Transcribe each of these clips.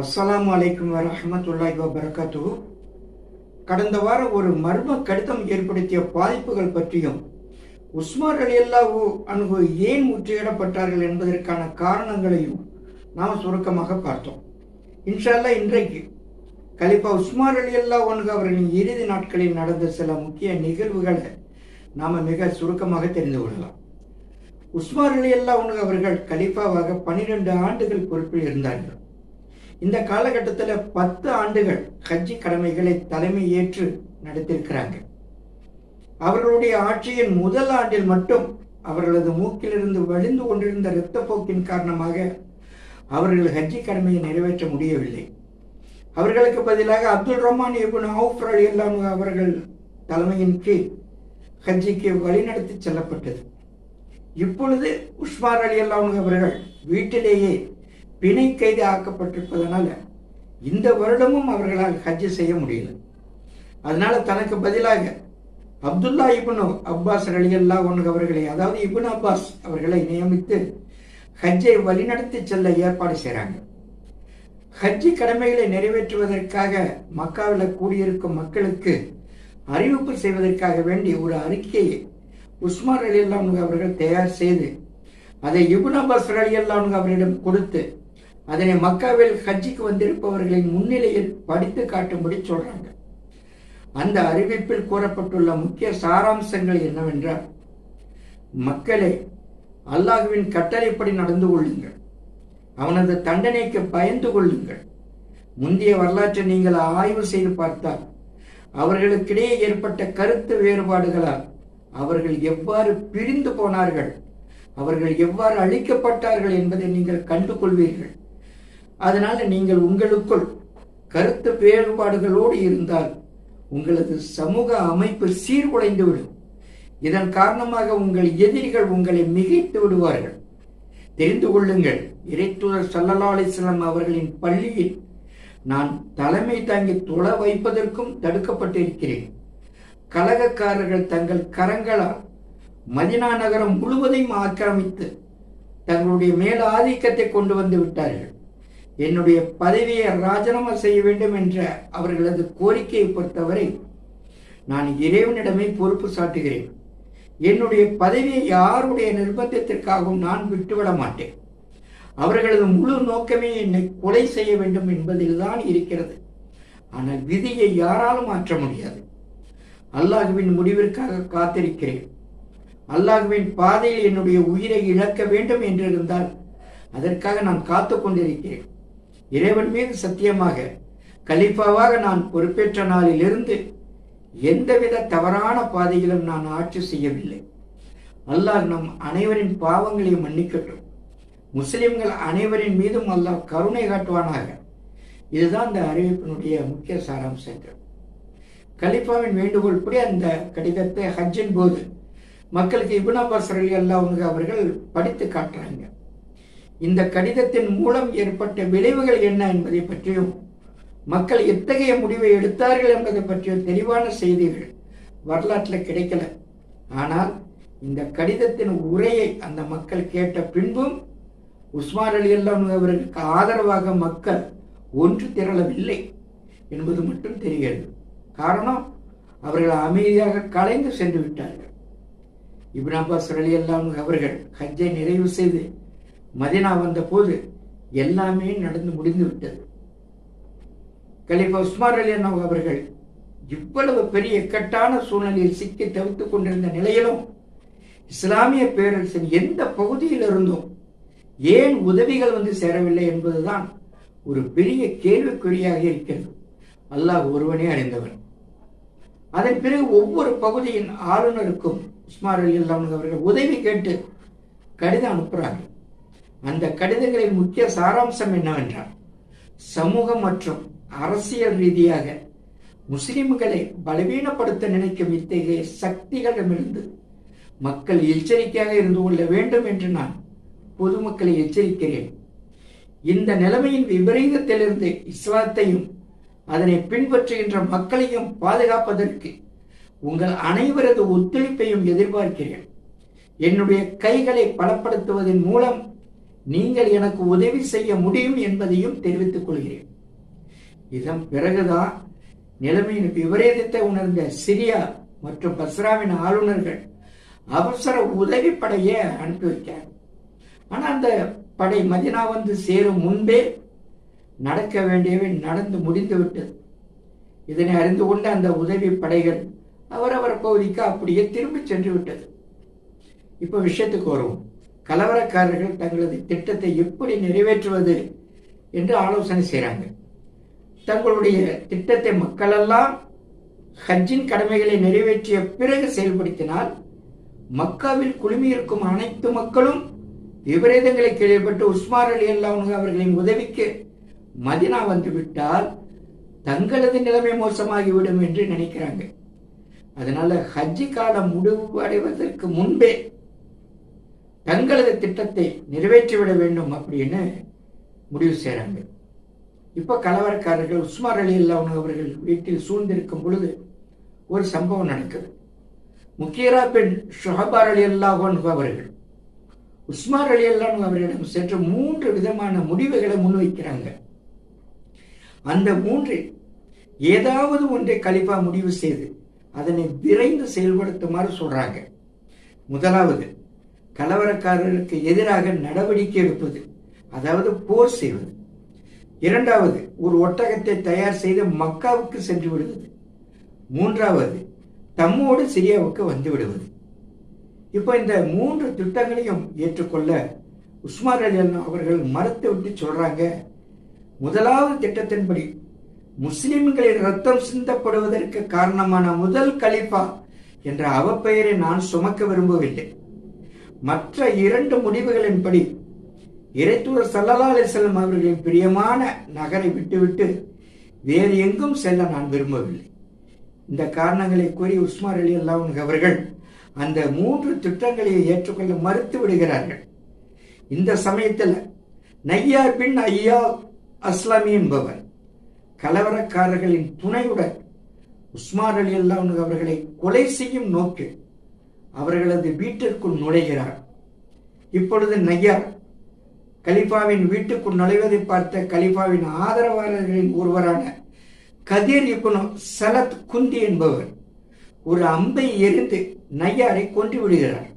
அஸ்ஸலாமு அலைக்கும் வரமத்துல்லாய் வபரகாத்துஹு கடந்த வாரம் ஒரு மர்ம கடிதம் ஏற்படுத்திய பாதிப்புகள் பற்றியும் உஸ்மான் அலி அல்லாஹூ அன்பு ஏன் முற்றுகையிடப்பட்டார்கள் என்பதற்கான காரணங்களையும் நாம் சுருக்கமாக பார்த்தோம். இன்ஷால்லா இன்றைக்கு கலிப்பா உஸ்மான் அலி அல்லா அணுகு அவர்களின் இறுதி நாட்களில் நடந்த சில முக்கிய நிகழ்வுகளை நாம் மிக சுருக்கமாக தெரிந்து கொள்ளலாம். உஸ்மான் அலி அல்லா அணுகு அவர்கள் கலிஃபாவாக பன்னிரெண்டு ஆண்டுகள் பொறுப்பில் இருந்தார்கள். இந்த காலகட்டத்தில் பத்து ஆண்டுகள் ஹஜ்ஜி கடமைகளை தலைமை ஏற்று நடத்தியிருக்கிறாங்க அவர்களுடைய ஆட்சியின் முதல் ஆண்டில் மட்டும் அவர்களது மூக்கிலிருந்து வழிந்து கொண்டிருந்த இரத்தப்போக்கின் காரணமாக அவர்கள் ஹஜ்ஜி கடமையை நிறைவேற்ற முடியவில்லை. அவர்களுக்கு பதிலாக அப்துல் ரஹ்மான் இபுன் அவுஃப் அலி அல்லாம் அவர்கள் தலைமையின் கீழ் ஹஜ்ஜிக்கு வழிநடத்தி செல்லப்பட்டது. இப்பொழுது உஸ்மார் அலி அல்லாம் அவர்கள் வீட்டிலேயே பிணை கைது ஆக்கப்பட்டிருப்பதனால இந்த வருடமும் அவர்களால் ஹஜ் செய்ய முடியல. அதனால தனக்கு பதிலாக அப்துல்லா இபுனு அப்பாஸ் அலியல்லா ஒன்று அவர்களை அதாவது இபுன் அப்பாஸ் அவர்களை நியமித்து ஹஜ்ஜை வழிநடத்தி செல்ல ஏற்பாடு செய்கிறாங்க ஹஜ்ஜி கடமைகளை நிறைவேற்றுவதற்காக மக்காவில் கூடியிருக்கும் மக்களுக்கு அறிவிப்பு செய்வதற்காக வேண்டி ஒரு அறிக்கையை உஸ்மான் அலி அல்லான் அவர்கள் தயார் செய்து அதை இபுன் அப்பாஸ் அலி அல்லான் அவரிடம் கொடுத்து அதனை மக்காவில் ஹஜ்ஜிக்கு வந்திருப்பவர்களின் முன்னிலையில் படித்து காட்டும்படி சொல்றாங்க. அந்த அறிவிப்பில் கூறப்பட்டுள்ள முக்கிய சாராம்சங்கள் என்னவென்றால் மக்களே அல்லாஹுவின் கட்டளைப்படி நடந்து கொள்ளுங்கள். அவனது தண்டனைக்கு பயந்து கொள்ளுங்கள். முந்தைய வரலாற்றை நீங்கள் ஆய்வு செய்து பார்த்தால் அவர்களுக்கிடையே ஏற்பட்ட கருத்து வேறுபாடுகளால் அவர்கள் எவ்வாறு பிரிந்து போனார்கள் அவர்கள் எவ்வாறு அழிக்கப்பட்டார்கள் என்பதை நீங்கள் கண்டு கொள்வீர்கள் அதனால நீங்கள் உங்களுக்குள் கருத்து வேறுபாடுகளோடு இருந்தால் உங்களது சமூக அமைப்பு சீர்குலைந்துவிடும். இதன் காரணமாக உங்கள் எதிரிகள் உங்களை மிகைத்து விடுவார்கள். தெரிந்து கொள்ளுங்கள் இறைத்துவர் சல்லல்லா அலிஸ்லாம் அவர்களின் பள்ளியில் நான் தலைமை தாங்கி தொழ வைப்பதற்கும் தடுக்கப்பட்டிருக்கிறேன். கலகக்காரர்கள் தங்கள் கரங்களால் மதினா நகரம் முழுவதையும் ஆக்கிரமித்து தங்களுடைய மேல் ஆதிக்கத்தை கொண்டு வந்து விட்டார்கள். என்னுடைய பதவியை ராஜினாமா செய்ய வேண்டும் என்ற அவர்களது கோரிக்கையை பொறுத்தவரை நான் இறைவனிடமே பொறுப்பு சாட்டுகிறேன். என்னுடைய பதவியை யாருடைய நிர்பந்தத்திற்காகவும் நான் விட்டுவிட மாட்டேன். அவர்களது முழு நோக்கமே என்னை கொலை செய்ய வேண்டும் என்பதில்தான் இருக்கிறது. ஆனால் விதியை யாராலும் மாற்ற முடியாது. அல்லாஹுவின் முடிவிற்காக காத்திருக்கிறேன். அல்லாஹுவின் பாதையில் என்னுடைய உயிரை இழக்க வேண்டும் என்றிருந்தால் அதற்காக நான் காத்து கொண்டிருக்கிறேன் இறைவன் மீது சத்தியமாக கலிப்பாவாக நான் பொறுப்பேற்ற நாளிலிருந்து எந்தவித தவறான பாதையிலும் நான் ஆட்சி செய்யவில்லை. அல்லாஹ் நம் அனைவரின் பாவங்களையும் மன்னிக்கட்டும். முஸ்லிம்கள் அனைவரின் மீதும் அல்லாஹ் கருணை காட்டுவானாக. இதுதான் இந்த அறிவிப்பினுடைய முக்கிய சாராம்சங்கள். கலிஃபாவின் வேண்டுகோள் படி அந்த கடிதத்தை ஹஜ்ஜின் போது மக்களுக்கு இபுன் அப்பாஸ் அலி அல்லாஹ் அவர்கள் படித்து காட்டுறாங்க. இந்த கடிதத்தின் மூலம் ஏற்பட்ட விளைவுகள் என்ன என்பதை பற்றியும் மக்கள் எத்தகைய முடிவை எடுத்தார்கள் என்பதை பற்றிய தெளிவான செய்திகள் வரலாற்றில் கிடைக்கல. ஆனால் இந்த கடிதத்தின் உரையை அந்த மக்கள் கேட்ட பின்பும் உஸ்மான் அலி அல்லாமல் அவர்களுக்கு ஆதரவாக மக்கள் ஒன்று திரளவில்லை என்பது மட்டும் தெரிகிறது. காரணம் அவர்கள் அமைதியாக கலைந்து சென்று விட்டார்கள். இப்ன் அலி அல்லாம் அவர்கள் ஹஜ்ஜை நிறைவு செய்து மதினா வந்த போது எல்லாமே நடந்து முடிந்து விட்டது. கலிஃபா உஸ்மான் அலி அண்ணா அவர்கள் இவ்வளவு பெரிய இக்கட்டான சூழ்நிலையில் சிக்கி தவித்துக் கொண்டிருந்த நிலையிலும் இஸ்லாமிய பேரரசின் எந்த பகுதியில் இருந்தும் ஏன் உதவிகள் வந்து சேரவில்லை என்பதுதான் ஒரு பெரிய கேள்விக்குறியாக இருக்கிறது. அல்லாஹ் ஒருவனே அறிந்தவன் அதன் பிறகு ஒவ்வொரு பகுதியின் ஆளுநருக்கும் உஸ்மார் அலி அல்லாஹ் அவர்கள் உதவி கேட்டு கடிதம் அனுப்புகிறார்கள் அந்த கடிதங்களின் முக்கிய சாராம்சம் என்னவென்றால் சமூக மற்றும் அரசியல் ரீதியாக முஸ்லிம்களை பலவீனப்படுத்த நினைக்கும் இத்தகைய சக்திகளிடமிருந்து மக்கள் எச்சரிக்கையாக இருந்து கொள்ள வேண்டும் என்று நான் பொதுமக்களை எச்சரிக்கிறேன். இந்த நிலைமையின் விபரீதத்திலிருந்து இஸ்லாத்தையும் அதனை பின்பற்றுகின்ற மக்களையும் பாதுகாப்பதற்கு உங்கள் அனைவரது ஒத்துழைப்பையும் எதிர்பார்க்கிறேன். என்னுடைய கைகளை பலப்படுத்துவதன் மூலம் நீங்கள் எனக்கு உதவி செய்ய முடியும் என்பதையும் தெரிவித்துக் கொள்கிறேன். இதன் பிறகுதான் நிலைமையின் விபரீதத்தை உணர்ந்த சிரியா மற்றும் பஸ்ராவின் ஆளுநர்கள் அவசர உதவி படையை அனுப்பி வைத்தார் ஆனால் அந்த படை மதினா வந்து சேரும் முன்பே நடக்க வேண்டியவை நடந்து முடிந்துவிட்டது. இதனை அறிந்து கொண்ட அந்த உதவி படைகள் அவரவர் பகுதிக்கு அப்படியே திரும்பி சென்று விட்டது. இப்போ விஷயத்துக்கு வருவோம். கலவரக்காரர்கள் தங்களது திட்டத்தை எப்படி நிறைவேற்றுவது என்று ஆலோசனை செய்கிறாங்க தங்களுடைய திட்டத்தை மக்களெல்லாம் ஹஜ்ஜின் கடமைகளை நிறைவேற்றிய பிறகு செயல்படுத்தினால் மக்காவில் குழுமியிருக்கும் அனைத்து மக்களும் விபரீதங்களை கேள்விப்பட்டு உஸ்மார் அலி அல்லாவுங்க அவர்களின் உதவிக்கு மதினா வந்துவிட்டால் தங்களது நிலைமை மோசமாகிவிடும் என்று நினைக்கிறாங்க. அதனால ஹஜ்ஜி காலம் முடிவு அடைவதற்கு முன்பே தங்களது திட்டத்தை நிறைவேற்றிவிட வேண்டும் அப்படின்னு முடிவு செய்கிறாங்க இப்போ கலவரக்காரர்கள் உஸ்மார் அலி அல்லாவுன் அவர்கள் வீட்டில் சூழ்ந்திருக்கும் பொழுது ஒரு சம்பவம் நடக்குது. முக்கியரா பெண் ஷொஹபார் அலி அல்லாஹன் அவர்கள் உஸ்மார் அலி அல்லான் அவர்களிடம் சென்று மூன்று விதமான முடிவுகளை முன்வைக்கிறாங்க. அந்த மூன்றில் ஏதாவது ஒன்றை கலிஃபா முடிவு செய்து அதனை விரைந்து செயல்படுத்துமாறு சொல்றாங்க. முதலாவது கலவரக்காரருக்கு எதிராக நடவடிக்கை எடுப்பது அதாவது போர் செய்வது. இரண்டாவது ஒரு ஒட்டகத்தை தயார் செய்து மக்காவுக்கு சென்று விடுவது. மூன்றாவது தம்மோடு சிரியாவுக்கு வந்து விடுவது. இப்போ இந்த மூன்று திட்டங்களையும் ஏற்றுக்கொள்ள உஸ்மான் அலி அவர்கள் மறுத்து விட்டு சொல்றாங்க முதலாவது திட்டத்தின்படி முஸ்லிம்களின் ரத்தம் சிந்தப்படுவதற்கு காரணமான முதல் கலிஃபா என்ற அவப்பெயரை நான் சுமக்க விரும்பவில்லை. மற்ற இரண்டு முடிவுகளின்படி இறைத்தூர் சல்லல்லா அலிசல்லம் அவர்களின் பிரியமான நகரை விட்டுவிட்டு வேறு எங்கும் செல்ல நான் விரும்பவில்லை. இந்த காரணங்களை கூறி உஸ்மார் அலி அல்லாவுன் அவர்கள் அந்த மூன்று திட்டங்களை ஏற்றுக்கொள்ள மறுத்து விடுகிறார்கள். இந்த சமயத்தில் நையார் பின் ஐயா அஸ்லாமி என்பவர் கலவரக்காரர்களின் துணையுடன் உஸ்மான் அலி அல்லாவுன் அவர்களை கொலை செய்யும் நோக்கில் அவர்களது வீட்டிற்குள் நுழைகிறார். இப்பொழுது நையார் கலிஃபாவின் வீட்டுக்குள் நுழைவதை பார்த்த கலிஃபாவின் ஆதரவாளர்களின் ஒருவரான கதீர் இப்னு சலத் குந்தி என்பவர் ஒரு அம்பை எரிந்து நையாரை கொன்று விடுகிறார்.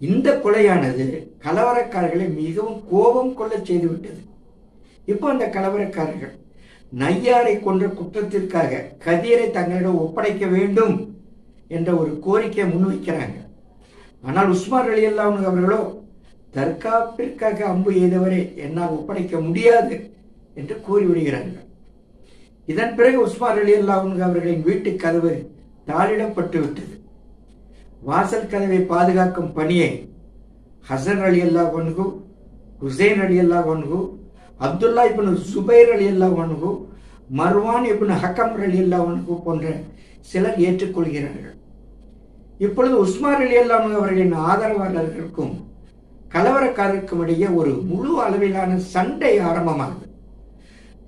இந்த கொலையானது கலவரக்காரர்களை மிகவும் கோபம் கொள்ள செய்துவிட்டது. இப்போ அந்த கலவரக்காரர்கள் நையாரை கொன்ற குற்றத்திற்காக கதீரை தங்களிடம் ஒப்படைக்க வேண்டும். என்ற ஒரு கோரிக்கையை முன்வைக்கிறாங்க. ஆனால் உஸ்மான் அலி அல்லாவுன் அவர்களோ தற்காப்பிற்காக அம்பு எய்தவரை என்னால் ஒப்படைக்க முடியாது என்று கூறிவிடுகிறார்கள் இதன் பிறகு உஸ்மான் அலி அல்லாவுன் அவர்களின் வீட்டு கதவு தாளிடப்பட்டு விட்டது. வாசல் கதவை பாதுகாக்கும் பணியை ஹசன் அலி அல்லா ஒன்கு ஹுசைன் அலி அல்லா ஒன்கு அப்துல்லா இப்னு சுபைர் அலி அல்லா ஒன்கு மர்வான் இப்னு ஹக்கம் அலி அல்லா ஒன்கு போன்ற சிலர் ஏற்றுக்கொள்கிறார்கள். இப்பொழுது உஸ்மான் அலி அல்லாம் அவர்களின் ஆதரவாளர்களுக்கும் கலவரக்காரருக்கும் இடையே ஒரு முழு அளவிலான சண்டை ஆரம்பமாகுது.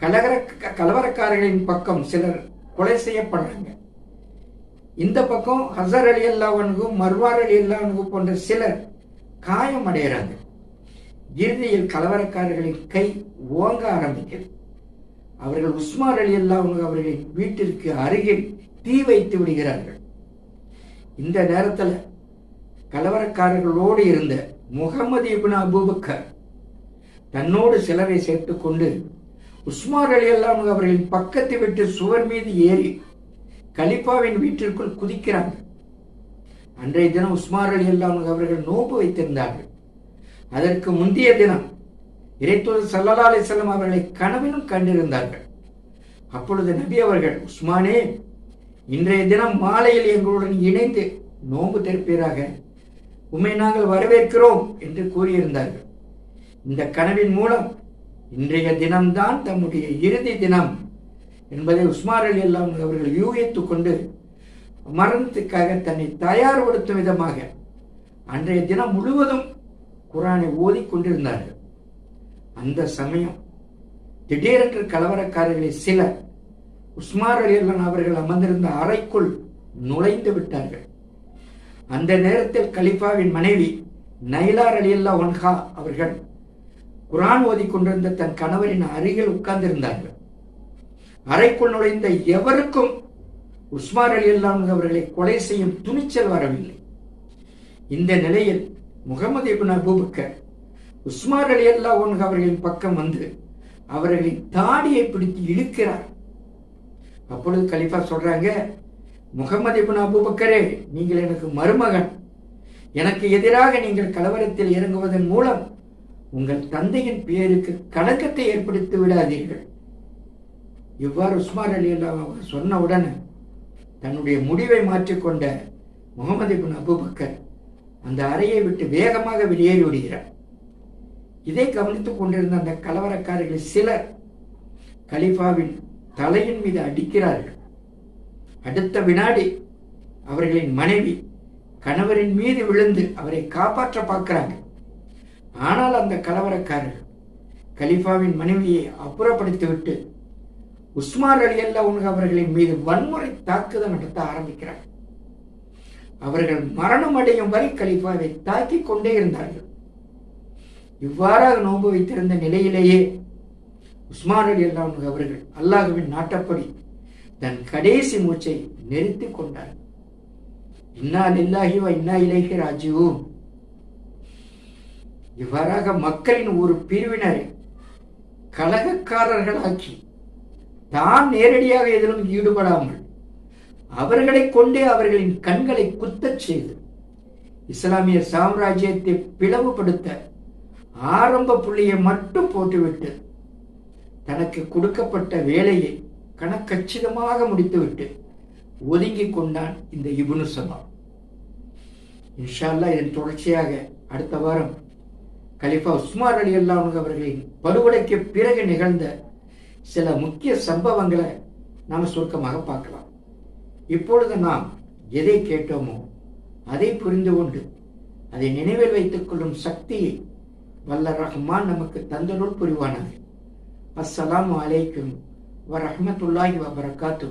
கலவர கலவரக்காரர்களின் பக்கம் சிலர் கொலை செய்யப்படுறாங்க. இந்த பக்கம் ஹசர் அலி அல்லாவனுக்கும் மர்வார் அலி அல்லாவனுக்கும் போன்ற சிலர் காயம் அடைகிறாங்க. இறுதியில் கலவரக்காரர்களின் கை ஓங்க ஆரம்பிக்கிறது அவர்கள் உஸ்மார் அலி அல்லாவனுக்கு அவர்களின் வீட்டிற்கு அருகில் தீ வைத்து விடுகிறார்கள். இந்த நேரத்தில் கலவரக்காரர்களோடு இருந்த முகமது இபின் அபூபக்கர் தன்னோடு சிலரை சேர்த்து கொண்டு உஸ்மார் அலி அல்லாம் அவர்களின் பக்கத்தை விட்டு சுவர் மீது ஏறி கலிப்பாவின் வீட்டிற்குள் குதிக்கிறாங்க. அன்றைய தினம் உஸ்மார் அலி அல்லாம் அவர்கள் நோன்பு வைத்திருந்தார்கள். அதற்கு முந்தைய தினம் இறைத்தூர் சல்லல்லா அலிசல்லம் அவர்களை கனவிலும் கண்டிருந்தார்கள். அப்பொழுது நபி அவர்கள் உஸ்மானே இன்றைய தினம் மாலையில் எங்களுடன் இணைந்து நோன்பு தெரிப்பீராக உண்மை நாங்கள் வரவேற்கிறோம் என்று கூறியிருந்தார்கள். இந்த கனவின் மூலம் இன்றைய தினம்தான் தம்முடைய இறுதி தினம் என்பதை உஸ்மார் அலி அல்லாம் அவர்கள் யூகித்துக் கொண்டு மரணத்துக்காக தன்னை தயார்படுத்தும் விதமாக அன்றைய தினம் முழுவதும் குரானை ஓதி கொண்டிருந்தார்கள். அந்த சமயம் திடீரென்று கலவரக்காரர்களில் சிலர் உஸ்மார் அலி அல்லான் அவர்கள் அமர்ந்திருந்த அறைக்குள் நுழைந்து விட்டார்கள். அந்த நேரத்தில் கலிஃபாவின் மனைவி நைலார் அலி அல்லா ஒன்ஹா அவர்கள் குரான் ஓதி கொண்டிருந்த தன் கணவரின் அருகில் உட்கார்ந்திருந்தார்கள். அறைக்குள் நுழைந்த எவருக்கும் உஸ்மார் அலி அல்லாம் அவர்களை கொலை செய்யும் துணிச்சல் வரவில்லை. இந்த நிலையில் முகமது இபின் அபூபக்கர் உஸ்மார் அலி அல்லா ஒன்ஹா அவர்களின் பக்கம் வந்து அவர்களின் தாடியை பிடித்து இழுக்கிறார். அப்பொழுது கலிஃபா சொல்றாங்க முகமது இபின் அபுபக்கரே நீங்கள் எனக்கு மருமகன். எனக்கு எதிராக நீங்கள் கலவரத்தில் இறங்குவதன் மூலம் உங்கள் தந்தையின் பேருக்கு கலக்கத்தை ஏற்படுத்தி விடாதீர்கள். இவ்வாறு உஸ்மான் அலி அல்லா அவர் உடனே தன்னுடைய முடிவை மாற்றிக்கொண்ட முகமது இபின் அபுபக்கர் அந்த அறையை விட்டு வேகமாக வெளியேறி விடுகிறார் இதை கவனித்துக் கொண்டிருந்த அந்த கலவரக்காரர்கள் சிலர் கலிஃபாவின் தலையின் மீது அடிக்கிறார்கள். அடுத்த வினாடி அவர்களின் மனைவி கணவரின் மீது விழுந்து அவரை காப்பாற்ற பார்க்கிறாங்க. ஆனால் அந்த கலவரக்காரர் கலிஃபாவின் மனைவியை அப்புறப்படுத்திவிட்டு உஸ்மார் அலி அல்லா உனக்கு அவர்களின் மீது வன்முறை தாக்குதல் நடத்த ஆரம்பிக்கிறார். அவர்கள் மரணம் அடையும் வரை கலிஃபாவை தாக்கிக் கொண்டே இருந்தார்கள். இவ்வாறாக நோன்பு வைத்திருந்த நிலையிலேயே உஸ்மான் அலி அல்லா அவர்கள் அல்லாஹுவின் நாட்டப்படி தன் கடைசி மூச்சை நிறுத்தி கொண்டார். இன்னா லில்லாஹி இன்னா இலகி ராஜிவும் இவ்வாறாக மக்களின் ஒரு பிரிவினரை கலகக்காரர்களாக்கி தான் நேரடியாக எதிலும் ஈடுபடாமல் அவர்களை கொண்டே அவர்களின் கண்களை குத்தச் செய்து இஸ்லாமிய சாம்ராஜ்யத்தை பிளவுபடுத்த ஆரம்ப புள்ளியை மட்டும் போட்டுவிட்டு தனக்கு கொடுக்கப்பட்ட வேலையை கணக்கச்சிதமாக முடித்துவிட்டு ஒதுங்கிக் கொண்டான் இந்த இபுனு சபா இன்ஷால்லா இதன் தொடர்ச்சியாக அடுத்த வாரம் கலிஃபா உஸ்மார் அலி அல்லாவுங்க அவர்களின் படுகொலைக்கு பிறகு நிகழ்ந்த சில முக்கிய சம்பவங்களை நாம் சுருக்கமாக பார்க்கலாம். இப்பொழுது நாம் எதை கேட்டோமோ அதை புரிந்து கொண்டு அதை நினைவில் வைத்துக் கொள்ளும் சக்தியை வல்ல ரஹ்மான் நமக்கு தந்தருள் புரிவானது அஸ்ஸலாமு அலைக்கும் வரமத்துல்லாஹி வபரகாத்து